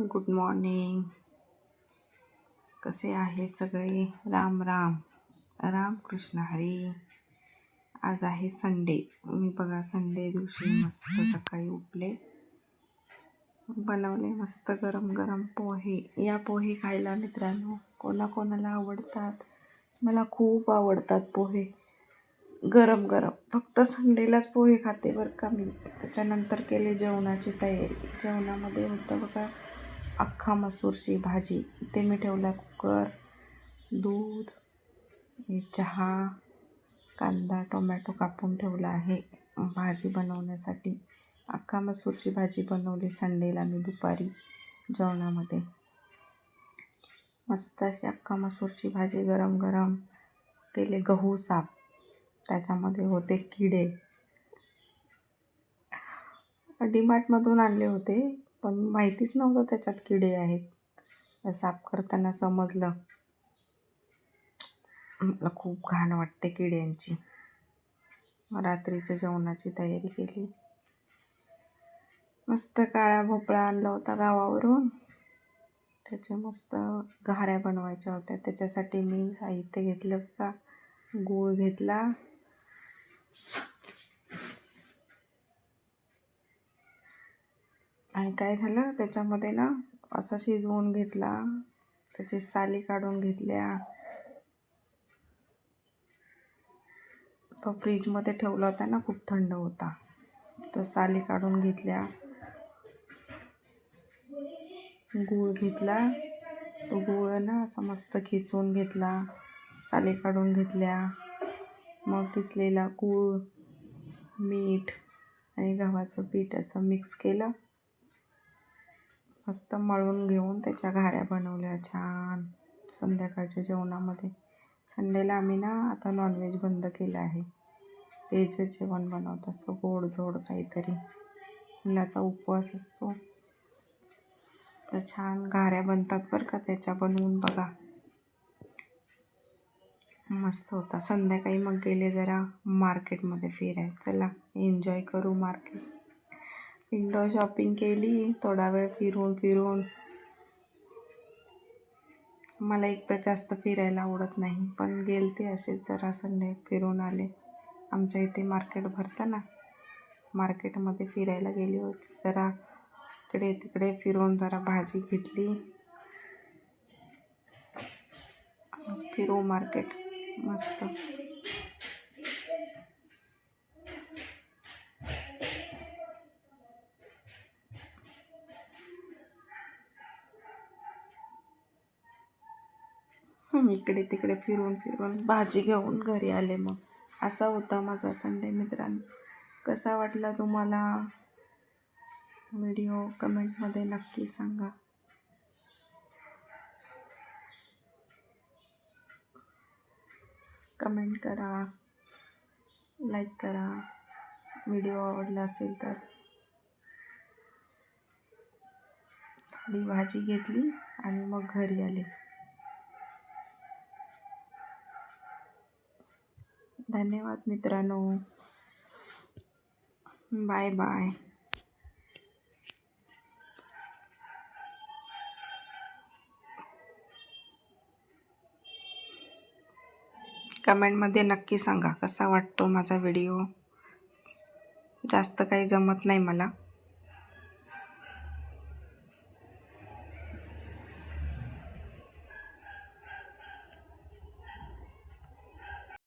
Good morning कसे आहेत सगळे? राम राम. राम कृष्ण हरी. आज आहे संडे. मी बघा संडे दिवशी मस्त सकाळी उठले. बनवले मस्त गरम गरम पोहे. या पोहे खायला मित्रांनो कोणाकोणाला आवडतात? मला खूप आवडतात पोहे. गरम गरम. फक्त संडेलाच पोहे खाते बरं का मी. त्याच्यानंतर केले जेवणाची तयारी. जेवणामध्ये होतं बघा अख्खा मसूरची भाजी. ते मी ठेवला कुकर दूध चहा कांदा टोमॅटो कापून ठेवला आहे भाजी बनवण्यासाठी. अख्खा मसूरची भाजी बनवली संडेला मी दुपारी जेवणामध्ये. मस्त अशी अख्खा मसूरची भाजी गरम गरम केले गहू साफ त्याच्यामध्ये होते किडे. डीमार्टमधून आणले होते. पण माहितीच नव्हतं त्याच्यात किडे आहेत. साफ करताना समजलं. मला खूप घाण वाटते किड्यांची. रात्रीच्या जेवणाची तयारी केली. मस्त काळा भोपळा आणला होता गावावरून. त्याच्या मस्त घाऱ्या बनवायच्या होत्या. त्याच्यासाठी मी साहित्य घेतलं का? गूळ घेतला. आणि काय झालं? त्याच्यामध्ये ना असं शिजवून घेतला. त्याची साली काढून घेतल्या. तो फ्रीजमध्ये ठेवला होता ना खूप थंड होता. तर साली काढून घेतल्या. गूळ घेतला. तो गूळ ना असं मस्त खिसून घेतला. साली काढून घेतल्या. मग किसलेला गूळ मीठ आणि गव्हाचं पीठ असं मिक्स केलं. मस्त मळून घेऊन त्याच्या घाऱ्या बनवल्या छान. संध्याकाळच्या जेवणामध्ये. संडेला आम्ही ना आता नॉनव्हेज बंद केलं आहे. व्हेजच जेवण बनवत असतो गोडधोड काहीतरी. मुलाचा उपवास असतो. तर छान घाऱ्या बनतात बरं का त्याच्या बनवून बघा. मस्त होता. संध्याकाळी मग गेले जरा मार्केटमध्ये फिराय चला एन्जॉय करू मार्केट विंडो शॉपिंग केली थोडा वेळ फिरून फिरून. मला एक तर जास्त फिरायला आवडत नाही पण गेलते असेच जरा संडे फिरून आले. आमच्या इथे मार्केट भरतं ना मार्केटमध्ये फिरायला गेली होती. जरा इकडे तिकडे फिरून जरा भाजी घेतली. फिरू मार्केट मस्त. इकडे तिकडे फिरून फिरून भाजी घेऊन घरी आले मग. असा होता माझा संडे मित्रांनो. कसा वाटला तुम्हाला व्हिडिओ कमेंटमध्ये नक्की सांगा. कमेंट करा लाईक करा. व्हिडिओ आवडला असेल तर. थोडी भाजी घेतली आणि मग घरी आले. धन्यवाद मित्रांनो. Bye bye. कमेंटमध्ये नक्की सांगा कसा वाटतो माझा व्हिडिओ? जास्त काही जमत नाही मला.